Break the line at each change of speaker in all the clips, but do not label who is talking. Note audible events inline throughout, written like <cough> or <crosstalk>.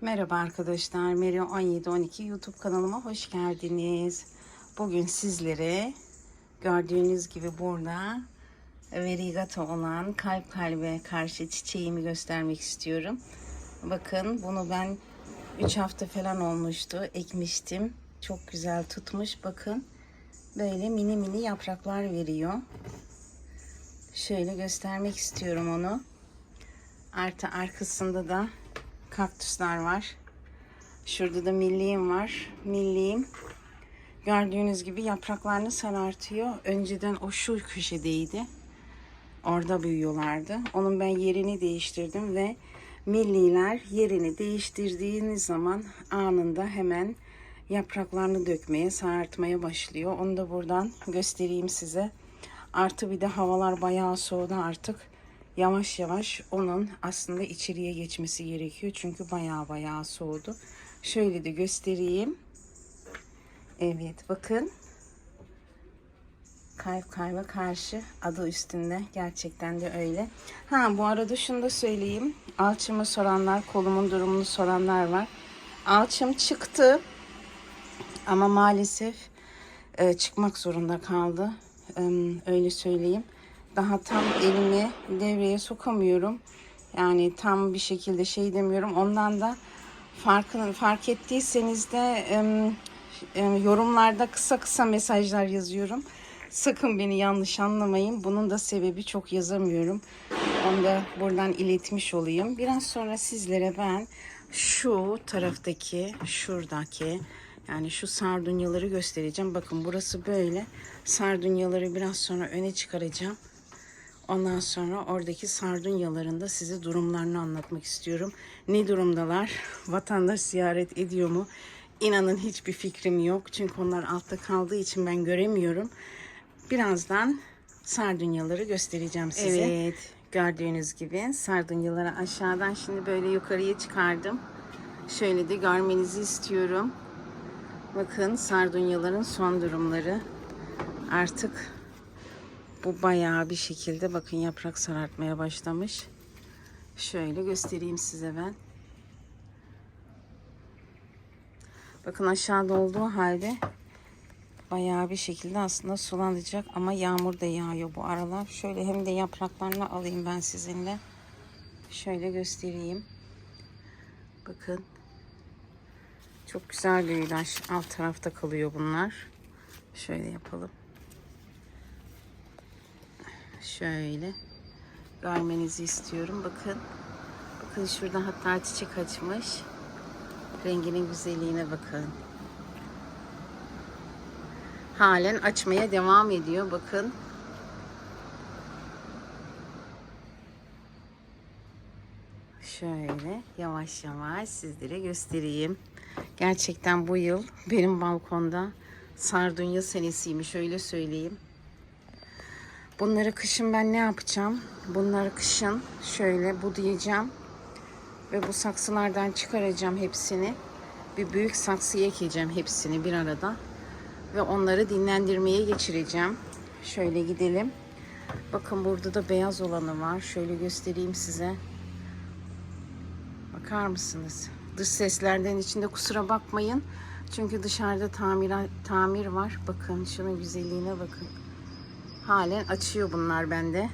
Merhaba arkadaşlar. Meri 1712 YouTube kanalıma hoş geldiniz. Bugün sizlere gördüğünüz gibi burada verigata olan kalp kalbe karşı çiçeğimi göstermek istiyorum. Bakın bunu ben 3 hafta falan olmuştu. Ekmiştim. Çok güzel tutmuş. Bakın böyle mini mini yapraklar veriyor. Şöyle göstermek istiyorum onu. Artı arkasında da kaktüsler var. Şurada da milliğim var. Milliğim gördüğünüz gibi yapraklarını sarartıyor. Önceden o şu köşedeydi. Orada büyüyorlardı. Onun ben yerini değiştirdim ve milliler yerini değiştirdiğiniz zaman anında hemen yapraklarını dökmeye, sarartmaya başlıyor. Onu da buradan göstereyim size. Artı bir de havalar bayağı soğudu artık yavaş yavaş onun aslında içeriye geçmesi gerekiyor. Çünkü baya baya soğudu. Şöyle de göstereyim. Evet bakın. Kalp kalbe karşı adı üstünde. Gerçekten de öyle. Ha bu arada şunu da söyleyeyim. Alçımı soranlar, kolumun durumunu soranlar var. Alçım çıktı. Ama maalesef e, çıkmak zorunda kaldı. Öyle söyleyeyim daha tam elimi devreye sokamıyorum. Yani tam bir şekilde şey demiyorum. Ondan da farkını fark ettiyseniz de yorumlarda kısa kısa mesajlar yazıyorum. Sakın beni yanlış anlamayın. Bunun da sebebi çok yazamıyorum. Onu da buradan iletmiş olayım. Biraz sonra sizlere ben şu taraftaki, şuradaki yani şu sardunyaları göstereceğim. Bakın burası böyle. Sardunyaları biraz sonra öne çıkaracağım. Ondan sonra oradaki sardunyaların da size durumlarını anlatmak istiyorum. Ne durumdalar? Vatandaş ziyaret ediyor mu? İnanın hiçbir fikrim yok. Çünkü onlar altta kaldığı için ben göremiyorum. Birazdan sardunyaları göstereceğim size. Evet. Gördüğünüz gibi sardunyaları aşağıdan şimdi böyle yukarıya çıkardım. Şöyle de görmenizi istiyorum. Bakın sardunyaların son durumları. Artık bu bayağı bir şekilde bakın yaprak sarartmaya başlamış. Şöyle göstereyim size ben. Bakın aşağıda olduğu halde bayağı bir şekilde aslında sulanacak ama yağmur da yağıyor bu aralar. Şöyle hem de yapraklarını alayım ben sizinle. Şöyle göstereyim. Bakın. Çok güzel büyüdü. Alt tarafta kalıyor bunlar. Şöyle yapalım. Şöyle görmenizi istiyorum. Bakın. Bakın şurada hatta çiçek açmış. Renginin güzelliğine bakın. Halen açmaya devam ediyor. Bakın. Şöyle yavaş yavaş sizlere göstereyim. Gerçekten bu yıl benim balkonda sardunya senesiymiş öyle söyleyeyim. Bunları kışın ben ne yapacağım? Bunları kışın şöyle budayacağım. Ve bu saksılardan çıkaracağım hepsini. Bir büyük saksıya ekeceğim hepsini bir arada. Ve onları dinlendirmeye geçireceğim. Şöyle gidelim. Bakın burada da beyaz olanı var. Şöyle göstereyim size. Bakar mısınız? Dış seslerden içinde kusura bakmayın. Çünkü dışarıda tamir, tamir var. Bakın şunun güzelliğine bakın. Halen açıyor bunlar bende.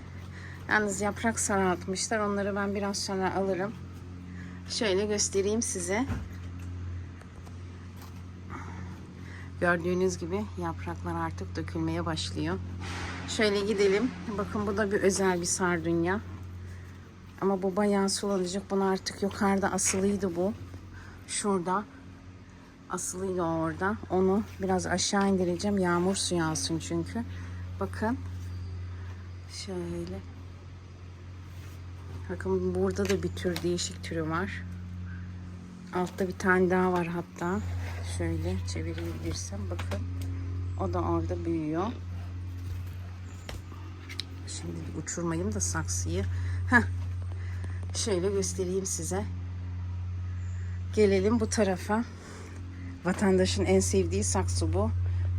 Yalnız yaprak sarartmışlar. Onları ben biraz sonra alırım. Şöyle göstereyim size. Gördüğünüz gibi yapraklar artık dökülmeye başlıyor. Şöyle gidelim. Bakın bu da bir özel bir sardunya. Ama bu bayağı sulanacak. Bunu artık yukarıda asılıydı bu. Şurada. Asılıydı orada. Onu biraz aşağı indireceğim. Yağmur suyu alsın çünkü. Bakın. Şöyle. Bakın burada da bir tür değişik türü var. Altta bir tane daha var hatta. Şöyle çevirebilirsem bakın. O da orada büyüyor. Şimdi uçurmayayım da saksıyı. Heh. Şöyle göstereyim size. Gelelim bu tarafa. Vatandaşın en sevdiği saksı bu.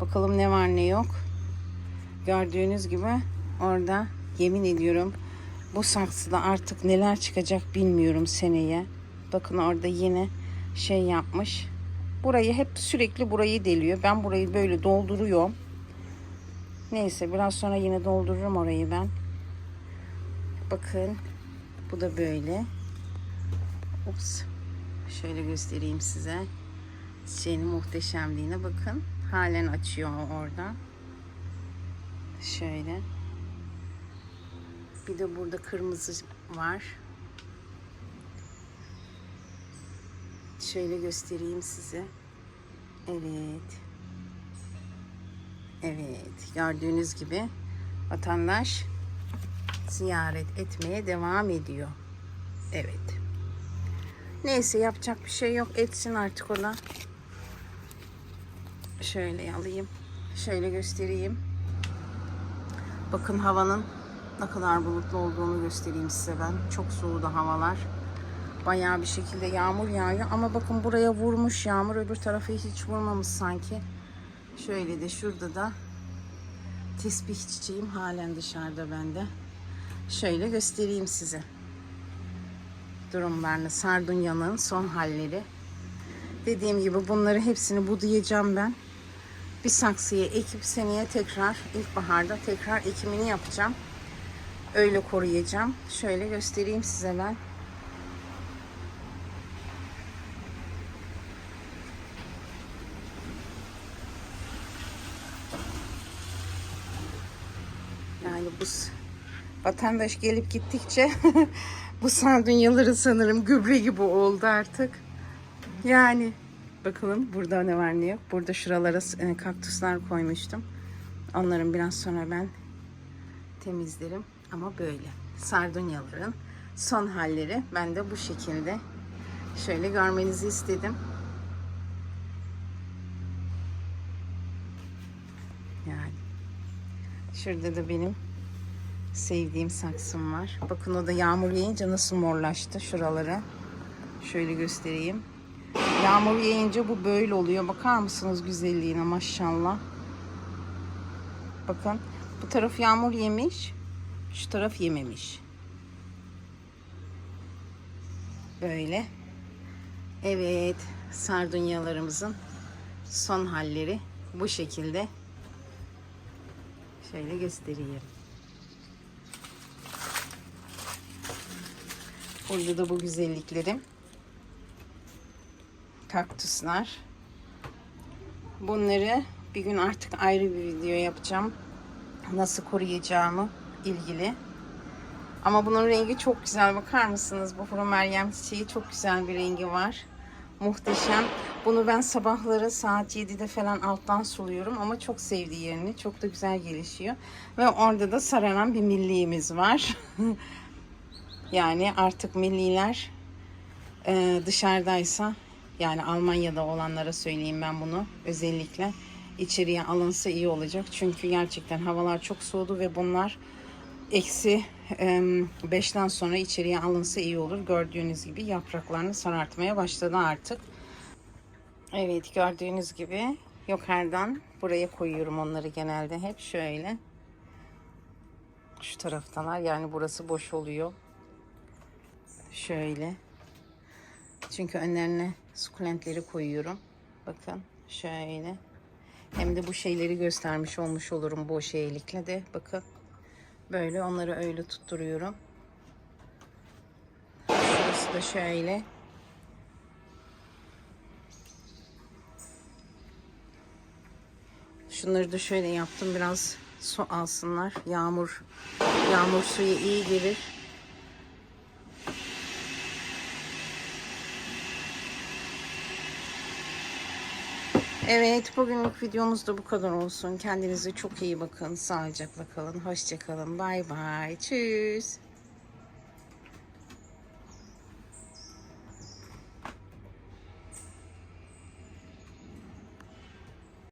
Bakalım ne var ne yok. Gördüğünüz gibi orada yemin ediyorum bu saksıda artık neler çıkacak bilmiyorum seneye. Bakın orada yine şey yapmış. Burayı hep sürekli burayı deliyor. Ben burayı böyle dolduruyorum. Neyse biraz sonra yine doldururum orayı ben. Bakın. Bu da böyle. Ups. Şöyle göstereyim size. Çiçeğinin muhteşemliğine bakın. Halen açıyor orada. Şöyle. Bir de burada kırmızı var. Şöyle göstereyim size. Evet. Evet. Gördüğünüz gibi vatandaş ziyaret etmeye devam ediyor. Evet. Neyse yapacak bir şey yok. Etsin artık o da. Şöyle alayım. Şöyle göstereyim. Bakın havanın ne kadar bulutlu olduğunu göstereyim size ben. Çok soğudu havalar. Bayağı bir şekilde yağmur yağıyor. Ama bakın buraya vurmuş yağmur. Öbür tarafı hiç vurmamış sanki. Şöyle de şurada da tesbih çiçeğim halen dışarıda bende. Şöyle göstereyim size. Durumlarını, Sardunya'nın son halleri. Dediğim gibi bunları hepsini budayacağım ben. Bir saksıya ekip seneye tekrar ilkbaharda tekrar ekimini yapacağım. Öyle koruyacağım. Şöyle göstereyim size ben. Yani bu vatandaş gelip gittikçe <laughs> bu sardunyaları sanırım gübre gibi oldu artık. Yani bakalım burada ne var ne yok. Burada şuralara e, kaktüsler koymuştum. Onların biraz sonra ben temizlerim. Ama böyle. Sardunyaların son halleri ben de bu şekilde. Şöyle görmenizi istedim. Yani. Şurada da benim sevdiğim saksım var. Bakın o da yağmur yağınca nasıl morlaştı şuraları. Şöyle göstereyim. Yağmur yağınca bu böyle oluyor. Bakar mısınız güzelliğine maşallah. Bakın bu taraf yağmur yemiş. Şu taraf yememiş. Böyle. Evet sardunyalarımızın son halleri bu şekilde. Şöyle göstereyim. Burada da bu güzelliklerim. Kaktüsler. Bunları bir gün artık ayrı bir video yapacağım. Nasıl koruyacağımı ilgili. Ama bunun rengi çok güzel. Bakar mısınız? Bu Furu Meryem çiçeği çok güzel bir rengi var. Muhteşem. Bunu ben sabahları saat 7'de falan alttan suluyorum ama çok sevdiği yerini. Çok da güzel gelişiyor. Ve orada da saranan bir milliğimiz var. <laughs> yani artık milliler e, dışarıdaysa yani Almanya'da olanlara söyleyeyim ben bunu özellikle içeriye alınsa iyi olacak. Çünkü gerçekten havalar çok soğudu ve bunlar eksi 5'ten sonra içeriye alınsa iyi olur. Gördüğünüz gibi yapraklarını sarartmaya başladı artık. Evet gördüğünüz gibi yukarıdan buraya koyuyorum onları genelde hep şöyle. Şu taraftalar yani burası boş oluyor. Şöyle. Çünkü önlerine sukulentleri koyuyorum. Bakın şöyle. Hem de bu şeyleri göstermiş olmuş olurum boş eğilikle de. Bakın. Böyle onları öyle tutturuyorum. Şurası da şöyle. Şunları da şöyle yaptım. Biraz su alsınlar. Yağmur yağmur suyu iyi gelir. Evet, bugünlük videomuz da bu kadar olsun. Kendinize çok iyi bakın. Sağlıcakla kalın. Hoşçakalın. Bay bay. Tschüss.